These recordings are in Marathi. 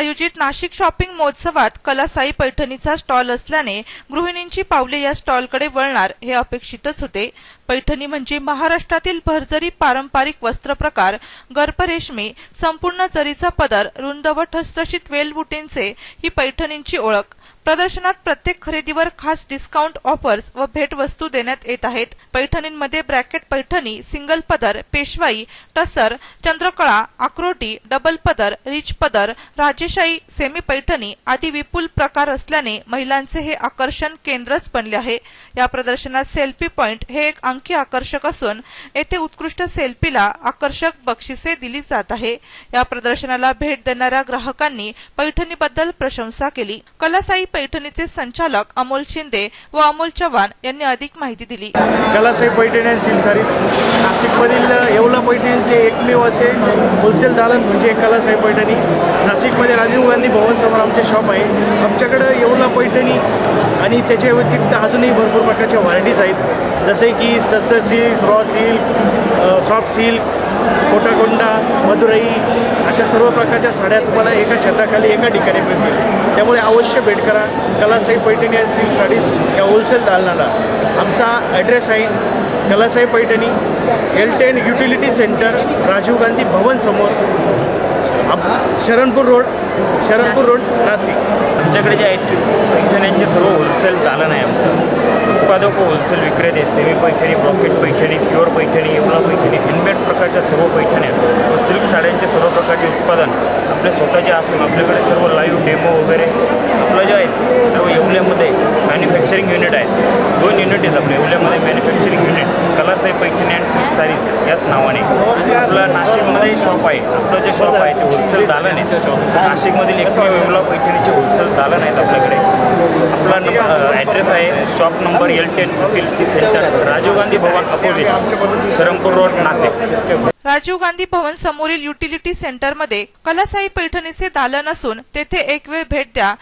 आयोजित नाशिक शॉपिंग महोत्सवात कलासाई पैठणीचा स्टॉल असल्याने गृहिणींची पावले या स्टॉलकडे वळणार हे अपेक्षितच होते. पैठणी म्हणजे महाराष्ट्रातील भरजरी पारंपरिक वस्त्रप्रकार गर्भरेशमी संपूर्ण जरीचा पदर रुंद व ठसठशीत वेलबुटींचे ही पैठणींची ओळख. प्रदर्शनात प्रत्येक खरेदीवर खास डिस्काउंट ऑफर्स व भेटवस्तू देण्यात येत आहेत. पैठणींमध्ये ब्रॅकेट पैठणी सिंगल पदर पेशवाई टसर चंद्रकळा आक्रोटी डबल पदर रिच पदर राजेशाही सेमी पैठणी आदी विपुल प्रकार असल्याने महिलांचे हे आकर्षण केंद्रच बनले आहे. या प्रदर्शनात सेल्फी पॉइंट हे एक आणखी आकर्षक असून येथे उत्कृष्ट सेल्फीला आकर्षक बक्षिसे दिली जात आहे. या प्रदर्शनाला भेट देणाऱ्या ग्राहकांनी पैठणीबद्दल प्रशंसा केली. कलासाई पैठणीचे संचालक अमोल शिंदे व अमोल चव्हाण यांनी अधिक माहिती दिली. Kalasaheb Paithani and silk saris नाशिकमधील येवला पैठणीचे एकमेव असे होलसेल दालन म्हणजे कलासाहेब पैठणी. नाशिकमध्ये राजीव गांधी भवनसमोर आमचे शॉप आहे. आमच्याकडं येवला पैठणी आणि त्याच्या व्यतिरिक्त अजूनही भरपूर प्रकारच्या व्हरायटीज आहेत. जसे की tussar silk raw silk soft silk Kotakonda Madurai अशा सर्व प्रकारच्या साड्या तुम्हाला एका छताखाली एका ठिकाणी मिळतील. त्यामुळे अवश्य भेट करा. Kalasai Paithani and silk saris या होलसेल दालनाला. आमचा ॲड्रेस आहे Kalasai Paithani L ten utility centre Rajiv Gandhi Bhavan समोर आप शरणपूर रोड शरणपूर रोड नाशिक. आमच्याकडे जे आहेत पैठण्यांचे सर्व होलसेल दालन आहे आमचं. उत्पादक व होलसेल विक्रेते semi paithani brocade paithani pure paithani Yeola paithani handmade प्रकारच्या सर्व पैठण्या व सिल्क साड्यांचे सर्व प्रकारचे उत्पादन आपले स्वतःचे असून आपल्याकडे सर्व लाईव्ह डेमो वगैरे आपलं जे आहे सर्व येवल्यामध्ये मॅन्युफॅक्चरिंग युनिट आहे दोन युनिट आहेत आपल्या येवल्यामध्ये manufacturing unit Kalasaheb Paithani and silk saris याच नावाने. आपला नाशिक नाशिकमध्ये शॉप आहे. आपलं जे शॉप आहे ते होलसेल दालन आहे. नाशिकमधील एकमेव येवला पैठणीचे होलसेल दालन आहेत आपल्याकडे. आपला नंबर ॲड्रेस आहे. Shop number L ten T centre Rajiv Gandhi Bhavan opposite Sarampur road Nashik. Rajiv Gandhi Bhavan समोरील युटिलिटी सेंटरमध्ये कलासाई पैठणीचे दालन असून तेथे एक वेळ भेट द्या.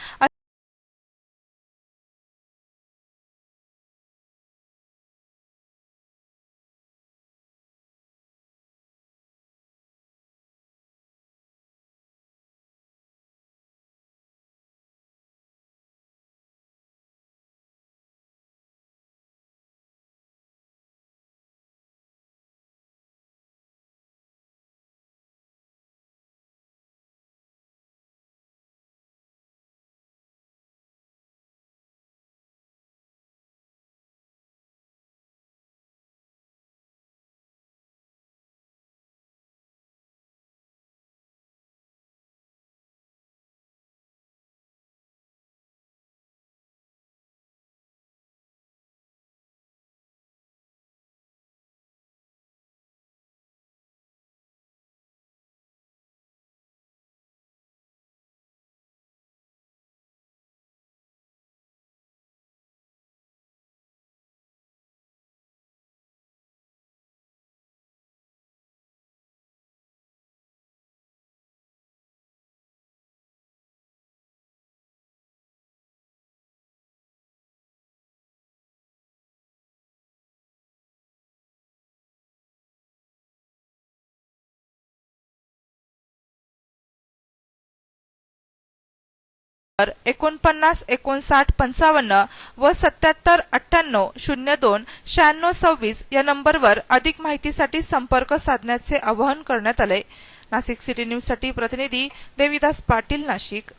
एकोणपन्नास एकोणसाठ पंचावन्न व सत्याहत्तर अठ्ठ्याण्णव शून्य दोन शहाण्णव सव्वीस या नंबरवर अधिक माहितीसाठी संपर्क साधण्याचे आवाहन करण्यात आले. नाशिक सिटी न्यूजसाठी प्रतिनिधी देविदास पाटील नाशिक.